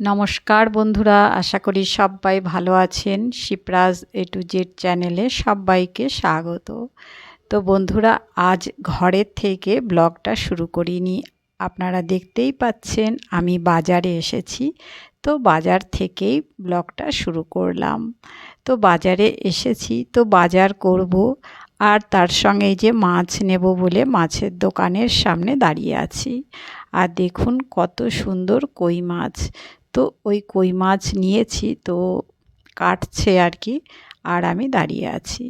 নমস্কার বন্ধুরা, আশা করি সবাই ভালো আছেন। শিবরাজ এ টু জেড চ্যানেলে সবাইকে স্বাগত। তো বন্ধুরা, আজ ঘরের থেকে ব্লগটা শুরু করিনি। আপনারা দেখতেই পাচ্ছেন, আমি বাজারে এসেছি। তো বাজার থেকেই ব্লগটা শুরু করলাম। তো বাজারে এসেছি, তো বাজার করব। আর তার সঙ্গে এই যে মাছ নেব বলে মাছের দোকানের সামনে দাঁড়িয়ে আছি। আর দেখুন কত সুন্দর কই মাছ। তো ওই কই মাছ নিয়েছি, তো কাটছে আর কি। আর আমি দাঁড়িয়ে আছি।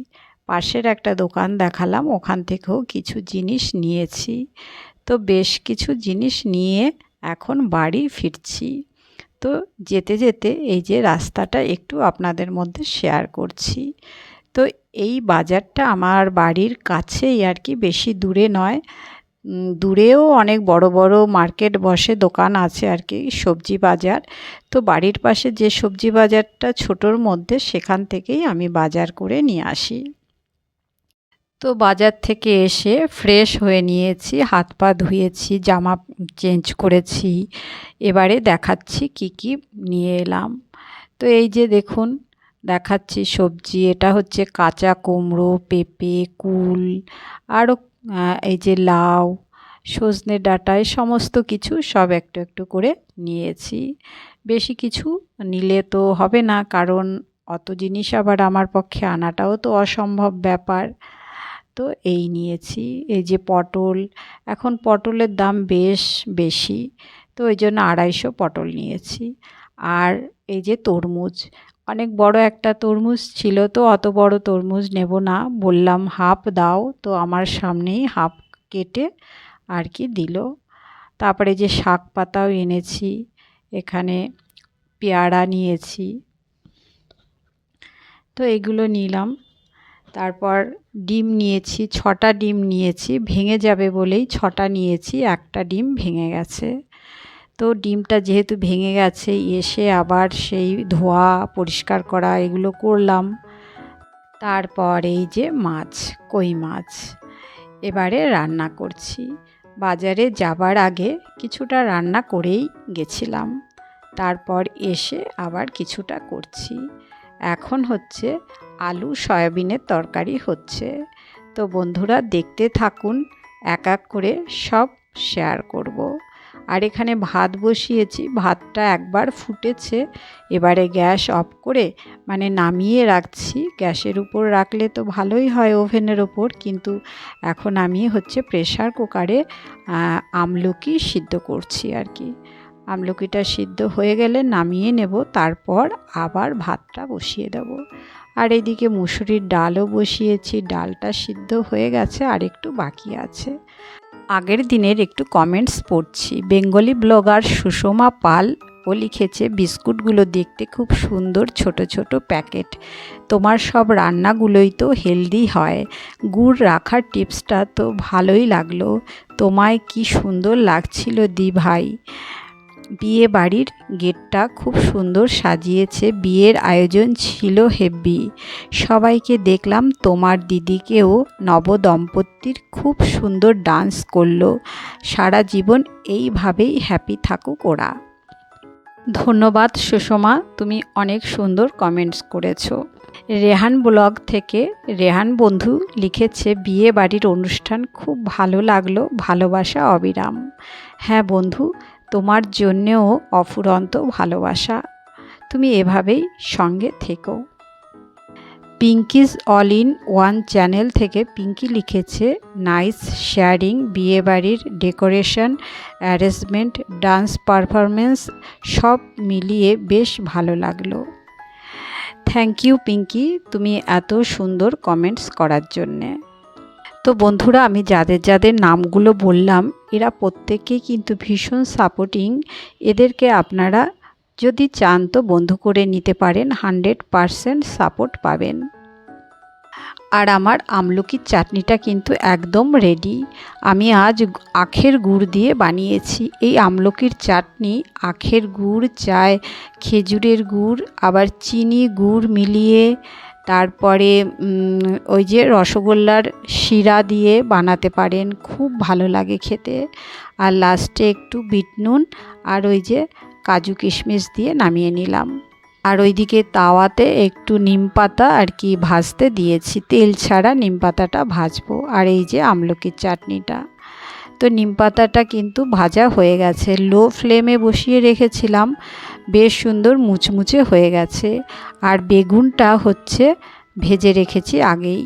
পাশের একটা দোকান দেখালাম, ওখান থেকেও কিছু জিনিস নিয়েছি। তো বেশ কিছু জিনিস নিয়ে এখন বাড়ি ফিরছি। তো যেতে যেতে এই যে রাস্তাটা একটু আপনাদের মধ্যে শেয়ার করছি। তো এই বাজারটা আমার বাড়ির কাছেই আর কি, বেশি দূরে নয়। দূরেও অনেক বড় বড় মার্কেট বসে, দোকান আছে আর কি, সবজি বাজার। তো বাড়ির পাশে যে সবজি বাজারটা ছোটোর মধ্যে, সেখান থেকেই আমি বাজার করে নিয়ে আসি। তো বাজার থেকে এসে ফ্রেশ হয়ে নিয়েছি, হাত পা ধুয়েছি, জামা চেঞ্জ করেছি। এবারে দেখাচ্ছি কি কি নিয়ে এলাম। তো এই যে দেখুন, দেখাচ্ছি সবজি, এটা হচ্ছে কাঁচা কুমড়ো, পেঁপে, কুল, আরও এই যে লাউ, সজনে ডাঁটা, এই সমস্ত কিছু সব একটু একটু করে নিয়েছি। বেশি কিছু নিলে তো হবে না, কারণ অত জিনিস আবার আমার পক্ষে আনাটাও তো অসম্ভব ব্যাপার। তো এই নিয়েছি। এই যে পটল, এখন পটলের দাম বেশ বেশি, তো ওই জন্য আড়াইশো পটল নিয়েছি। আর এই যে তরমুজ অনেক বড় একটা তরমুজ ছিল তো, অত বড় তরমুজ নেব না। বললাম, হাফ দাও। তো আমার সামনেই হাফ কেটে আর কি দিল। তারপরে যে শাক পাতাও এনেছি, এখানে পেয়ারা নিয়েছি। তো এগুলো নিলাম। তারপর ডিম নিয়েছি, ছটা ডিম নিয়েছি, ভেঙে যাবে বলেই ছটা নিয়েছি, একটা ডিম ভেঙে গেছে। তো ডিমটা যেহেতু ভেঙে গেছে, এসে আবার সেই ধোয়া পরিষ্কার করা এগুলো করলাম। তারপর এই যে মাছ, কই মাছ, এবারে রান্না করছি। বাজারে যাবার আগে কিছুটা রান্না করেই গেছিলাম। তারপর এসে আবার কিছুটা করছি। এখন হচ্ছে আলু সয়াবিনের তরকারি হচ্ছে। তো বন্ধুরা দেখতে থাকুন, এক এক করে সব শেয়ার করব। আর এখানে ভাত বসিয়েছি, ভাতটা একবার ফুটেছে, এবারে গ্যাস অফ করে মানে নামিয়ে রাখছি। গ্যাসের উপর রাখলে তো ভালোই হয় ওভেনের ওপর, কিন্তু এখন আমি হচ্ছে প্রেশার কুকারে আমলকি সিদ্ধ করছি আর কি। আমলকিটা সিদ্ধ হয়ে গেলে নামিয়ে নেব, তারপর আবার ভাতটা বসিয়ে দেব। আর এদিকে মুসুরির ডালও বসিয়েছি, ডালটা সিদ্ধ হয়ে গেছে, আর একটু বাকি আছে। আগের দিনের একটু কমেন্টস পড়ছি। বেঙ্গলি ব্লগার সুষমা পাল ও লিখেছে, বিস্কুটগুলো দেখতে খুব সুন্দর, ছোট ছোট প্যাকেট। তোমার সব রান্নাগুলোই তো হেলদি হয়। গুড় রাখার টিপসটা তো ভালোই লাগল। তোমায় কি সুন্দর লাগছিল দি ভাই? বিয়ে বাড়ির গেটটা খুব সুন্দর সাজিয়েছে। বিয়ের আয়োজন ছিল হেব্বি। সবাইকে দেখলাম তোমার দিদিকেও নবদম্পতির খুব সুন্দর ডান্স করল। সারা জীবন এইভাবেই হ্যাপি থাকুক ওরা। ধন্যবাদ সুষমা, তুমি অনেক সুন্দর কমেন্টস করেছ। রেহান ব্লগ থেকে রেহান বন্ধু লিখেছে বিয়ে বাড়ির অনুষ্ঠান খুব ভালো লাগল। ভালোবাসা অবিরাম। হ্যাঁ বন্ধু তোমার জন্যেও অফুরন্ত ভালোবাসা। তুমি এভাবেই সঙ্গে থেকো। Pinky's all in one channel থেকে পিঙ্কি লিখেছে, নাইস শেয়ারিং, বিয়েবাড়ির ডেকোরেশন, অ্যারেঞ্জমেন্ট, ডান্স পারফরমেন্স সব মিলিয়ে বেশ ভালো লাগল। থ্যাংক ইউ পিঙ্কি, তুমি এত সুন্দর কমেন্টস করার জন্যে। তো বন্ধুরা, আমি যাদের যাদের নামগুলো বললাম এরা প্রত্যেকেই কিন্তু ভীষণ সাপোর্টিং এদেরকে আপনারা যদি চান তো বন্ধু করে নিতে পারেন হান্ড্রেড পারসেন্ট সাপোর্ট পাবেন। আর আমার আমলকির চাটনিটা কিন্তু একদম রেডি আমি আজ আখের গুড় দিয়ে বানিয়েছি। এই আমলকির চাটনি, আখের গুড়, চায়, খেজুরের গুড়, আবার চিনি গুড় মিলিয়ে তারপরে ওই যে রসগোল্লার শিরা দিয়ে বানাতে পারেন, খুব ভালো লাগে খেতে। আর লাস্টে একটু বিট নুন আর ওই যে কাজু কিশমিশ দিয়ে নামিয়ে নিলাম। আর ওইদিকে তাওয়াতে একটু নিম পাতা আর কি ভাজতে দিয়েছি। তেল ছাড়া নিম পাতাটা ভাজবো। আর এই যে আমলকির চাটনিটা। তো নিম পাতাটা কিন্তু ভাজা হয়ে গেছে। লো ফ্লেমে বসিয়ে রেখেছিলাম। বেশ সুন্দর মুচমুচে হয়ে গেছে। আর বেগুনটা হচ্ছে ভেজে রেখেছি আগেই।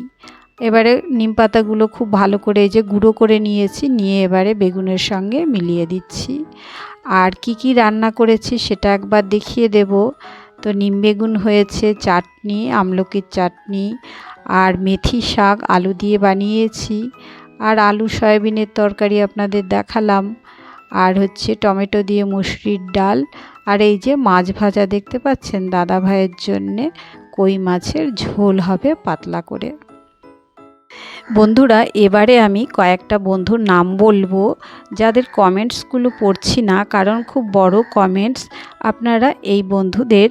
এবারে নিম পাতাগুলো খুব ভালো করে এই যে গুঁড়ো করে নিয়েছি, নিয়ে এবারে বেগুনের সঙ্গে মিলিয়ে দিচ্ছি। আর কি কি রান্না করেছি সেটা একবার দেখিয়ে দেব। তো নিম বেগুন হয়েছে চাটনি, আমলকির চাটনি, আর মেথি শাক, আলু দিয়ে বানিয়েছি। আর আলু, সয়াবিনের তরকারি আপনাদের দেখালাম। আর হচ্ছে টমেটো দিয়ে মুসরির ডাল। আর এই যে মাছ ভাজা দেখতে পাচ্ছেন দাদা ভাইয়ের জন্যে কই মাছের ঝোল হবে পাতলা করে। বন্ধুরা, এবারে আমি কয়েকটা বন্ধুর নাম বলব। যাদের কমেন্টসগুলো পড়ছি না, কারণ খুব বড় কমেন্টস, আপনারা এই বন্ধুদের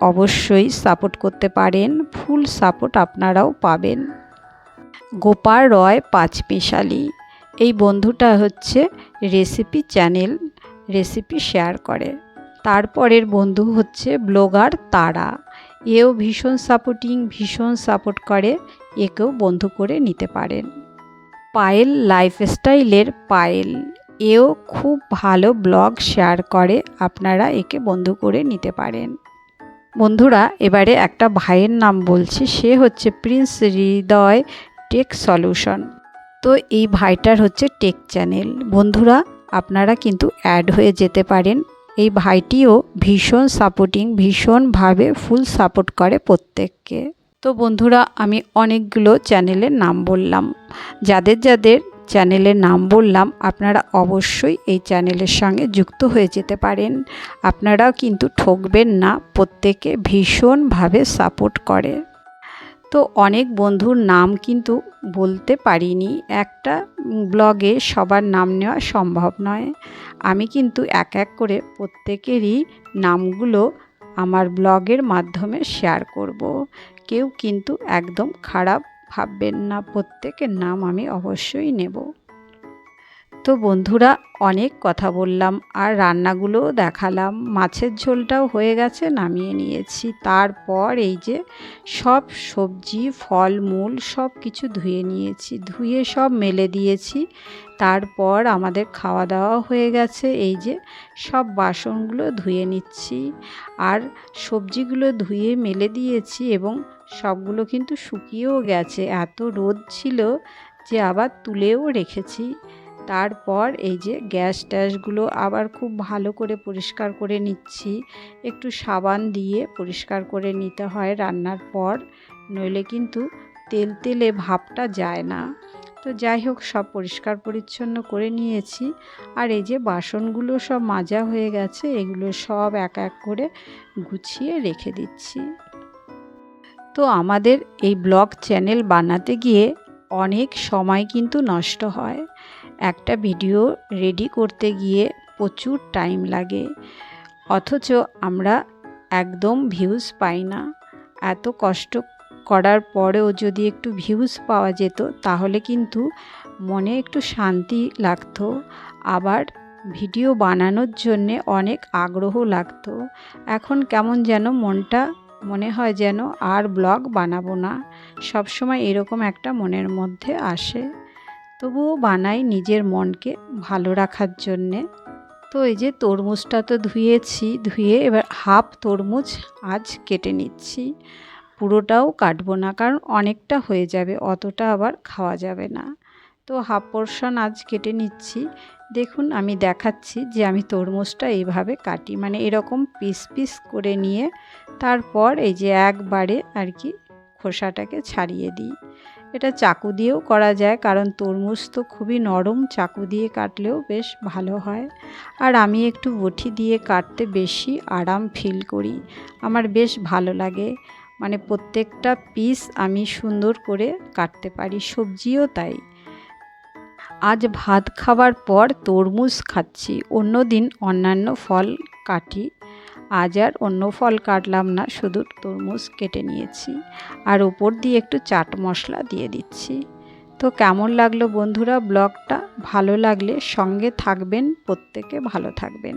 অবশ্যই সাপোর্ট করতে পারেন। ফুল সাপোর্ট আপনারাও পাবেন। গোপাল রয় পাঁচ পাঁচমিশালি। এই বন্ধুটা হচ্ছে রেসিপি চ্যানেল, রেসিপি শেয়ার করে। তারপরের বন্ধু হচ্ছে ব্লগার তারা। এও ভীষণ সাপোর্টিং, ভীষণ সাপোর্ট করে, একেও বন্ধু করে নিতে পারেন। পায়েল লাইফস্টাইলের পায়েল। এও খুব ভালো ব্লগ শেয়ার করে, আপনারা একে বন্ধু করে নিতে পারেন। বন্ধুরা, এবারে একটা ভাইয়ের নাম বলছি, সে হচ্ছে প্রিন্স হৃদয় টেক সলিউশন। তো এই ভাইটার হচ্ছে টেক চ্যানেল। বন্ধুরা, আপনারা কিন্তু অ্যাড হয়ে যেতে পারেন। এই ভাইটিও ভীষণ সাপোর্টিং ভীষণভাবে ফুল সাপোর্ট করে প্রত্যেককে। তো বন্ধুরা, আমি অনেকগুলো চ্যানেলের নাম বললাম। যাদের যাদের চ্যানেলের নাম বললাম, আপনারা অবশ্যই এই চ্যানেলের সঙ্গে যুক্ত হয়ে যেতে পারেন। আপনারাও কিন্তু ঠকবেন না, প্রত্যেকে ভীষণভাবে সাপোর্ট করে। তো অনেক বন্ধুর নাম কিন্তু বলতে পারিনি। একটা ব্লগে সবার নাম নেওয়া সম্ভব নয়। আমি কিন্তু এক এক করে প্রত্যেকেরই নামগুলো আমার ব্লগের মাধ্যমে শেয়ার করব। কেউ কিন্তু একদম খারাপ ভাববেন না, প্রত্যেকের নাম আমি অবশ্যই নেব। তো বন্ধুরা অনেক কথা বললাম আর রান্নাগুলোও দেখালাম। মাছের ঝোলটাও হয়ে গেছে, নামিয়ে নিয়েছি। তারপর এই যে সব সবজি ফলমূল সব কিছু ধুয়ে নিয়েছি। ধুয়ে সব মেলে দিয়েছি। তারপর আমাদের খাওয়া দাওয়া হয়ে গেছে। এই যে সব বাসনগুলো ধুয়ে নিচ্ছি আর সবজিগুলো ধুয়ে মেলে দিয়েছি এবং সবগুলো কিন্তু শুকিয়েও গেছে। এত রোদ ছিল যে আবার তুলেও রেখেছি। তারপর এই যে গ্যাস ট্যাসগুলো আবার খুব ভালো করে পরিষ্কার করে নিচ্ছি। একটু সাবান দিয়ে পরিষ্কার করে নিতে হয় রান্নার পর, নইলে কিন্তু তেল তেলে ভাবটা যায় না। তো যাই হোক, সব পরিষ্কার পরিচ্ছন্ন করে নিয়েছি। আর এই যে বাসনগুলো সব মাজা হয়ে গেছে, এগুলো সব এক এক করে গুছিয়ে রেখে দিচ্ছি। তো আমাদের এই ব্লগ চ্যানেল বানাতে গিয়ে অনেক সময় কিন্তু নষ্ট হয়। একটা ভিডিও রেডি করতে গিয়ে প্রচুর টাইম লাগে। অথচ আমরা একদম ভিউজ পাই না। এত কষ্ট করার পরেও যদি একটু ভিউজ পাওয়া যেত, তাহলে কিন্তু মনে একটু শান্তি লাগতো। আবার ভিডিও বানানোর জন্যে অনেক আগ্রহ লাগতো। এখন কেমন যেন মনটা, মনে হয় যেন আর ব্লগ বানাবো না। সবসময় এরকম একটা মনের মধ্যে আসে। তবুও বানাই নিজের মনকে ভালো রাখার জন্যে। তো এই যে তরমুজটা তো ধুয়েছি, ধুয়ে এবার হাফ তরমুজ আজ কেটে নিচ্ছি। পুরোটাও কাটবো না কারণ অনেকটা হয়ে যাবে, অতটা আবার খাওয়া যাবে না। তো হাফ পোর্শন আজ কেটে নিচ্ছি। দেখুন আমি দেখাচ্ছি যে আমি তরমুজটা এইভাবে কাটি। মানে এরকম পিস পিস করে নিয়ে তারপর এই যে একবারে আর কি খোসাটাকে ছাড়িয়ে দিই। এটা চাকু দিয়েও করা যায়, কারণ তরমুজ তো খুবই নরম, চাকু দিয়ে কাটলেও বেশ ভালো হয়। আর আমি একটু বটি দিয়ে কাটতে বেশি আরাম ফিল করি, আমার বেশ ভালো লাগে। মানে প্রত্যেকটা পিস আমি সুন্দর করে কাটতে পারি, সবজিও তাই। আজ ভাত খাবার পর তরমুজ খাচ্ছি অন্য দিন অন্যান্য ফল কাটি। আজ আর অন্য ফল কাটলাম না, শুধু তরমুজ কেটে নিয়েছি। আর ওপর দিয়ে একটু চাট মশলা দিয়ে দিচ্ছি। তো কেমন লাগল বন্ধুরা ব্লগটা? ভালো লাগলে সঙ্গে থাকবেন, প্রত্যেকে ভালো থাকবেন।